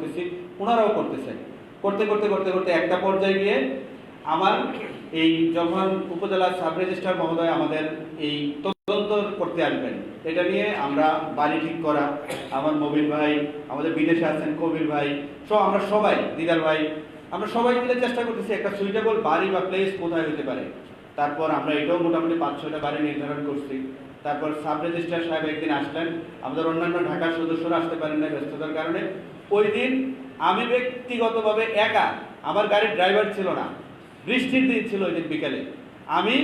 করতেছি, ওনারাও করতেছেন। করতে করতে করতে করতে একটা পর্যায়ে গিয়ে আমার এই যখন উপজেলা সাব রেজিস্ট্রার মহোদয় আমাদের এই তদন্ত করতে আসবেন, এটা নিয়ে আমরা বাড়ি ঠিক করা, আমার মবিন ভাই, আমাদের বিদেশে আছেন কবির ভাই, সব আমরা সবাই, দিদার ভাই, আমরা সবাই মিলে চেষ্টা করতেছি একটা সুইটেবল বাড়ি বা প্লেস কোথায় হতে পারে। তারপর আমরা এটাও মোটামুটি পাঁচ ছয়টা বাড়ি নির্ধারণ করছি। তারপর সাব রেজিস্ট্রার সাহেব একদিন আসলেন, আমাদের অন্যান্য ঢাকার সদস্যরা আসতে পারেন না ব্যস্ততার কারণে। ওই দিন আমি ব্যক্তিগতভাবে একা, আমার গাড়ির ড্রাইভার ছিল না। বৃষ্টির দিন ছিল ওই দিন বিকেলে। আমি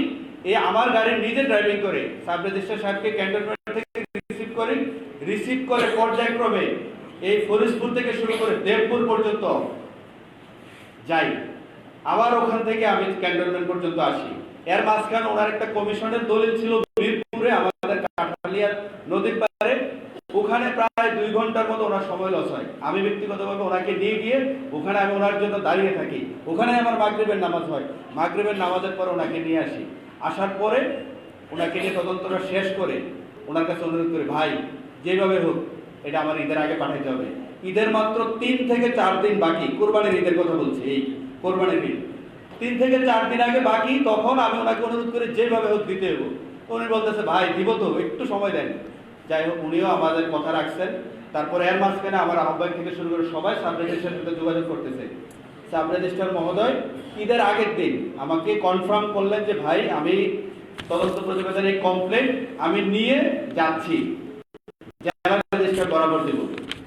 এই আমার গাড়ি নিজে ড্রাইভিং করে সাব রেজিস্ট্রার সাহেবকে ক্যান্টনমেন্ট থেকে রিসিভ করি। রিসিভ করে পর্যায়ক্রমে এই ফরিদপুর থেকে শুরু করে দেবপুর পর্যন্ত যাই। আবার ওখান থেকে আমি ক্যান্টনমেন্ট পর্যন্ত আসি। এর মাঝখানে ওনার একটা কমিশনের দলিল ছিল, বীরপুরে আমাদের কাঠালিয়ার নদীর ওখানে প্রায় দুই ঘণ্টার মতো ওনার সময় লস হয়। আমি ব্যক্তিগতভাবে ওনাকে নিয়ে গিয়ে ওখানে আমি ওনার জন্য দাঁড়িয়ে থাকি। ওখানে আমার মাগরিবের নামাজ হয়। মাগরিবের নামাজের পর ওনাকে নিয়ে আসি। আসার পরে ওনাকে নিয়ে তদন্তটা শেষ করে ওনার কাছে অনুরোধ করি, ভাই, যেভাবে হোক, এটা আমার ঈদের আগে পাঠাতে হবে। ঈদের মাত্র তিন থেকে চার দিন বাকি, কোরবানির ঈদের কথা বলছি, এই কোরবানির ঈদ। তিন থেকে চার দিন আগে বাকি, তখন আমি ওনাকে অনুরোধ করি, যেভাবে হোক দিতে হব উনি বলতেছে, ভাই, দিব তো, একটু সময় দেন। যাই হোক, উনিও আমাদের কথা রাখছেন। তারপরে এর মাঝখানে আমার আহ্বায়ক থেকে শুরু করে সবাই সাব রেজিস্ট্রার সাথে যোগাযোগ করতেছে। সাব রেজিস্ট্রার মহোদয়, ঈদের আগের দিন আমাকে কনফার্ম করলেন যে, ভাই, আমি তদন্ত প্রতিবেদনের কমপ্লেন আমি নিয়ে যাচ্ছি। জেলা রেজিস্ট্রার বরাবর দেব।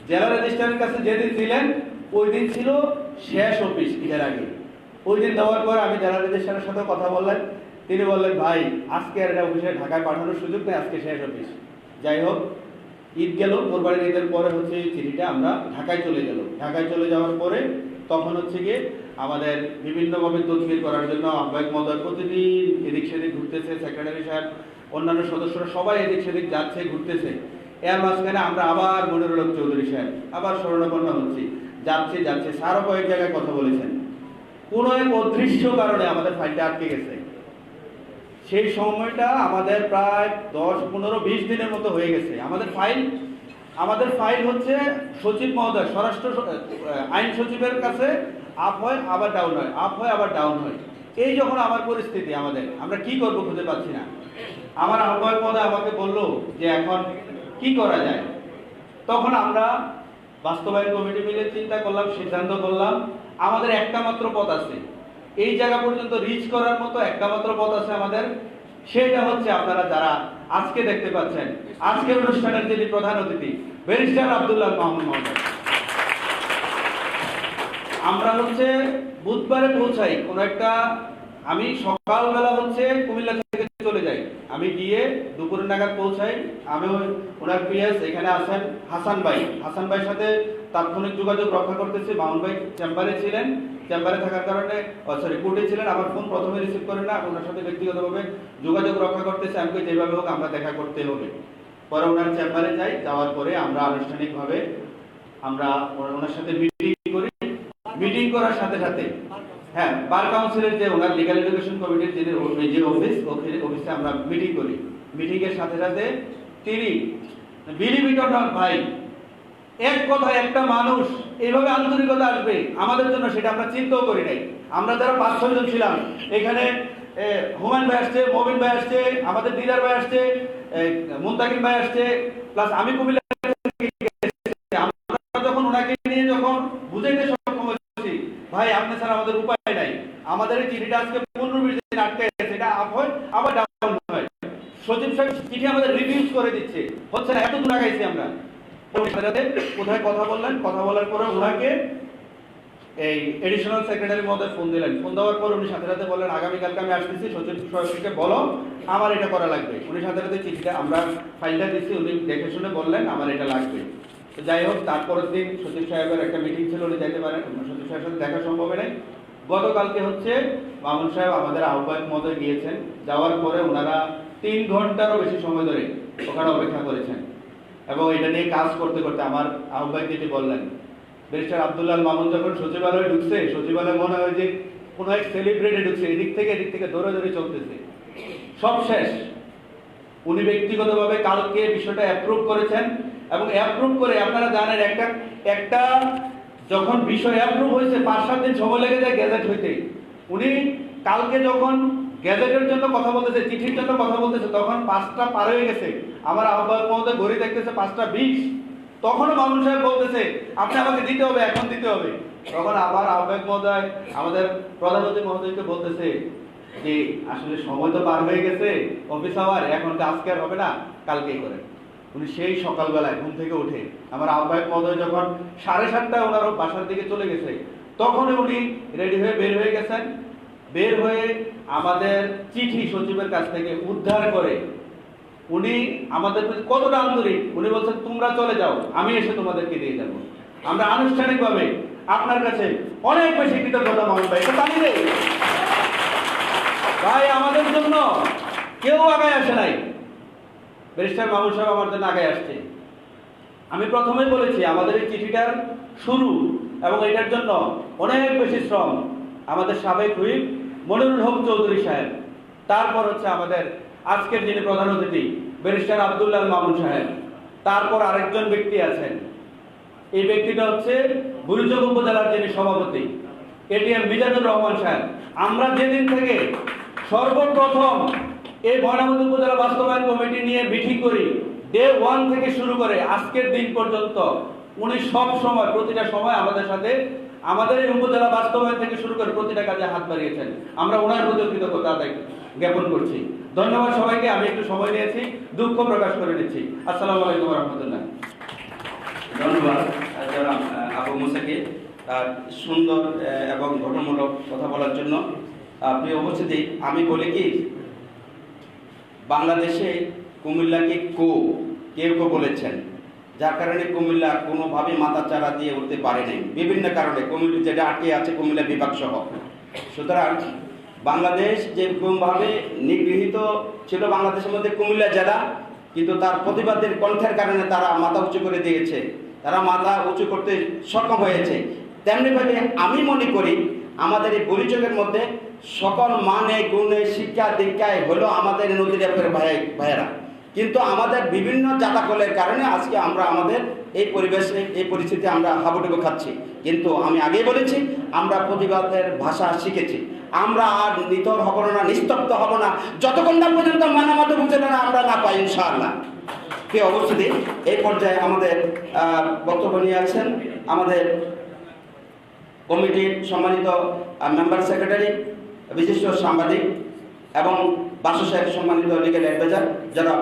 জেলা রেজিস্ট্রারের কাছে যেদিন দিলেন, ওই দিন ছিল শেষ অফিস ঈদের আগে। ওই দিন দেওয়ার পর আমি জেলা রেজিস্ট্রারের সাথে কথা বললেন। তিনি বললেন, ভাই, আজকে আর এটা অফিসে ঢাকায় পাঠানোর সুযোগ নেই, আজকে শেষ অফিস। যাই হোক ঈদ গেল, কোরবানির ঈদের পরে হচ্ছে এই চিঠিটা আমরা ঢাকায় চলে গেল। ঢাকায় চলে যাওয়ার পরে তখন হচ্ছে গিয়ে আমাদের বিভিন্নভাবে তদবির করার জন্য আহ্বায়ক মহোদয় প্রতিদিন এদিক সেদিক ঘুরতেছে সেক্রেটারি সাহেব, অন্যান্য সদস্যরা সবাই এদিক সেদিক যাচ্ছে, ঘুরতেছে। এর মাঝখানে আমরা আবার মনিরুল হক চৌধুরী সাহেব, আবার স্মরণাপন্ন হচ্ছি। যাচ্ছে যাচ্ছে, স্যারও কয়েক জায়গায় কথা বলেছেন। কোনো এক অদৃশ্য কারণে আমাদের ফাইলটা আটকে গেছে। সেই সময়টা আমাদের প্রায় দশ, পনেরো, বিশ দিনের মতো হয়ে গেছে। আমাদের ফাইল আমাদের ফাইল হচ্ছে সচিব মহোদয়, স্বরাষ্ট্র আইন সচিবের কাছে আপ হয়, আবার ডাউন হয় আপ হয়, আবার ডাউন হয়। এই যখন আমার পরিস্থিতি আমাদের, আমরা কি করব খুঁজে পাচ্ছি না। আমার আহ্বায়ক মহোদয় আমাকে বলল যে এখন কি করা যায়? তখন আমরা বাস্তবায়ন কমিটি মিলে চিন্তা করলাম, সিদ্ধান্ত করলাম, আমাদের একটা মাত্র পথ আছে। এই জায়গা পর্যন্ত রিচ করার মতো একটা মাত্র পথ আছে আমাদের। সেটা হচ্ছে আপনারা যারা আজকে দেখতে পাচ্ছেন, আজকের অনুষ্ঠানের যিনি প্রধান অতিথি, ব্যারিস্টার আব্দুল্লাহ মাহমুদ মহোদয়। আমরা হচ্ছে বুধবারে পৌঁছাই। কোন একটা আমি সকালবেলা হচ্ছে কুমিল্লা থেকে চলে যাই। আমি গিয়ে দুপুর নাগাদ পৌঁছাই। আমি ওনার পিএস এখানে আছেন হাসান ভাই। হাসান ভাইয়ের সাথে তাৎক্ষণিক যোগাযোগ রক্ষা করতেছি। মামুন ভাই চেম্বারে ছিলেন। চেম্বারে থাকার কারণে সরি কোর্টে ছিলেন আমার ফোন প্রথমে রিসিভ করেন না। ওনার সাথে ব্যক্তিগতভাবে যোগাযোগ রক্ষা করতেছি। আমাকে যেভাবে হোক আমরা দেখা করতে হবে। পরে ওনার চেম্বারে যাই। যাওয়ার পরে আমরা আনুষ্ঠানিকভাবে আমরা ওনার সাথে মিটিং করি। মিটিং করার সাথে সাথে হ্যাঁ বার কাউন্সিলের যে ওনার লিগাল এডুকেশন কমিটির যিনি যে অফিস ওখানে অফিসে আমরা মিটিং করি। মিটিং এর সাথে সাথে তিনি বিলি বিটন ভাই, এক কথায় একটা মানুষ এইভাবে আন্তরিকতা আসবে? আমাদের জন্য সেটা আমরা চিন্তাও করি নাই। আমরা যারা পাঁচ ছয় জন ছিলাম, এখানে হুমায়ুন ভাই আসছে, মবিন ভাই আসছে, আমাদের দিদার ভাই আসছে মুন্তাকিম ভাই আসছে প্লাস আমি কুমিল্লা যখন ওনাকে নিয়ে যখন বুঝাইতে সক্ষম হয়েছি, ভাই, আপনি ছাড়া আমাদের উপায় আজকে পনেরো দিন আটকে গেছে আপ হয়, আবার ডাউন হয়। সচিব সাহেব চিঠি আমাদের রিভিউজ করে দিচ্ছে। হচ্ছে না, এত দূর আগাইছি আমরা। কোথায় কথা বললেন? কথা বলার পরে ওনাকে এই এডিশনাল সেক্রেটারি ফোন দিলেন। ফোন দেওয়ার পর উনি সাথে সাথে বললেন, আগামীকালকে আমি আসতেছি, সচিব বলো, আমার এটা করা লাগবে। উনি সাথে সাথে চিঠিটা, আমরা ফাইলটা দিচ্ছি, উনি দেখে শুনে বললেন, আমার এটা লাগবে। যাই হোক, তারপরের দিন সচিব সাহেবের একটা মিটিং ছিল, উনি যেতে পারেন। সচিব সাহেবের সাথে দেখা সম্ভব নাই। গতকালকে হচ্ছে মামুন সাহেব আমাদের আহ্বায়ক মহোদয় গিয়েছেন। যাওয়ার পরে ওনারা তিন ঘন্টারও বেশি সময় ধরে ওখানে অপেক্ষা করেছেন। এবং এটা নিয়ে কাজ করতে করতে আমার আহ্বায়ক যেটি বললেন, ব্যারিস্টার আবদুল্লাহ মামুন যখন সচিবালয়ে ঢুকছে, সচিবালয় মনে হয় যে কোনো এক সেলিব্রিটি ঢুকছে, এদিক থেকে এদিক থেকে ধরে ধরে চলতেছে। সব শেষ। উনি ব্যক্তিগতভাবে কালকে বিষয়টা অ্যাপ্রুভ করেছেন এবং অ্যাপ্রুভ করে আপনারা জানেন একটা একটা যখন বিষয় অ্যাপ্রুভ হয়েছে, পাঁচ সাত দিন সময় লেগে যায় গ্যাজেট হইতে উনি কালকে যখন গ্যাজেটের জন্য কথা বলতেছে, চিঠির জন্য কথা বলতেছে, তখন পাঁচটা পার হয়ে গেছে। আমার আহ্বায়ক মহোদয় ঘড়ি দেখতেছে পাঁচটা বিশ। তখনও মামুন সাহেব বলতেছে, আপনি আমাকে দিতে হবে, এখন দিতে হবে। তখন আবার আহ্বায়ক মহোদয়, আমাদের প্রধানমন্ত্রী মহোদয়কে বলতেছে যে, আসলে সময় তো পার হয়ে গেছে অফিস আওয়ার এখন তো আজকে আর হবে না, কালকেই করেন উনি সেই সকালবেলায় ঘুম থেকে উঠে আমার আহ্বায়ক মহোদয় যখন সাড়ে সাতটায় ওনার বাসার দিকে চলে গেছে তখন উনি রেডি হয়ে বের হয়ে গেছেন। বের হয়ে আমাদের চিঠি সচিবের কাছ থেকে উদ্ধার করে উনি আমাদের কতটা আন্তরিক, উনি বলছেন, তোমরা চলে যাও, আমি এসে তোমাদেরকে দিয়ে যাব। আমরা আনুষ্ঠানিকভাবে আপনার কাছে অনেক বেশি কৃতজ্ঞতা মহান ভাই এটা ভাই, আমাদের জন্য কেউ আগায় আসে নাই। ব্যারিস্টার মামুন সাহেব আমার জন্য আগে আসছে। আমি প্রথমেই বলেছি, আমাদের এই চিঠিটার শুরু এবং এটার জন্য অনেক বেশি শ্রম আমাদের সাবেক হুইপ মনিরুল হক চৌধুরী সাহেব। তারপর হচ্ছে আমাদের আজকের যিনি প্রধান অতিথি, ব্যারিস্টার আবদুল্লাহ মামুন সাহেব। তারপর আরেকজন ব্যক্তি আছেন। এই ব্যক্তিটা হচ্ছে বুড়িচক উপজেলার যিনি সভাপতি এটিএম মিজানুর রহমান সাহেব। আমরা যেদিন থেকে সর্বপ্রথম এই ময়নামতি উপজেলা বাস্তবায়ন কমিটি নিয়ে মিটিং করি। ডে ওয়ান থেকে শুরু করে আজকের দিন পর্যন্ত উনি সব সময়, প্রতিটা সময় আমাদের সাথে, আমাদের এই উপজেলা বাস্তবায়ন থেকে শুরু করে প্রতিটা কাজে হাত বাড়িয়েছেন। আমরা ওনার প্রতি কৃতজ্ঞতা জ্ঞাপন করছি। ধন্যবাদ সবাইকে, আমি একটু সময় নিয়েছি, দুঃখ প্রকাশ করে নিচ্ছি। আসসালামু আলাইকুম রহমতুল্লাহ। ধন্যবাদ আবু মুসাকে, তার সুন্দর এবং গঠনমূলক কথা বলার জন্য। আপনি উপস্থিতি, আমি বলি কি বাংলাদেশে কুমিল্লাকে কো, কেউ কেউ বলেছেন। যার কারণে কুমিল্লা কোনোভাবে মাথা চারা দিয়ে উঠতে পারে নাই। বিভিন্ন কারণে কুমিল্লা যেটা আটকে আছে কুমিল্লা বিভাগ সহ। সুতরাং বাংলাদেশ যেরকমভাবে নিগৃহীত ছিল বাংলাদেশের মধ্যে কুমিল্লা জেলা, কিন্তু তার প্রতিবাদের কণ্ঠের কারণে তারা মাথা উঁচু করে দিয়েছে। তারা মাথা উঁচু করতে সক্ষম হয়েছে। তেমনিভাবে আমি মনে করি আমাদের এই পরিচয়ের মধ্যে সকল মানে গুণে, শিক্ষা দীক্ষায় হলো আমাদের নদীর ভাই ভাইয়েরা। কিন্তু আমাদের বিভিন্ন জাতাকলের কারণে আজকে আমরা আমাদের এই পরিবেশে, এই পরিস্থিতি আমরা হাবুডুবু খাচ্ছি। কিন্তু আমি আগেই বলেছি, আমরা প্রতিবাদের ভাষা শিখেছি। আমরা আর নিতর হব না, নিস্তব্ধ হব না। যতক্ষণ না পর্যন্ত মানামাতে বুঝে না, আমরা না পাই, ইনশাআল্লাহ। কে অবস্থিতি? এই পর্যায়ে আমাদের বক্তব্য নিয়ে আছেন আমাদের কমিটির সম্মানিত মেম্বার সেক্রেটারি বিশিষ্ট সাংবাদিক এবং বাসু সাহেব সম্মানিত লিগেল অ্যাডভাইজার যারা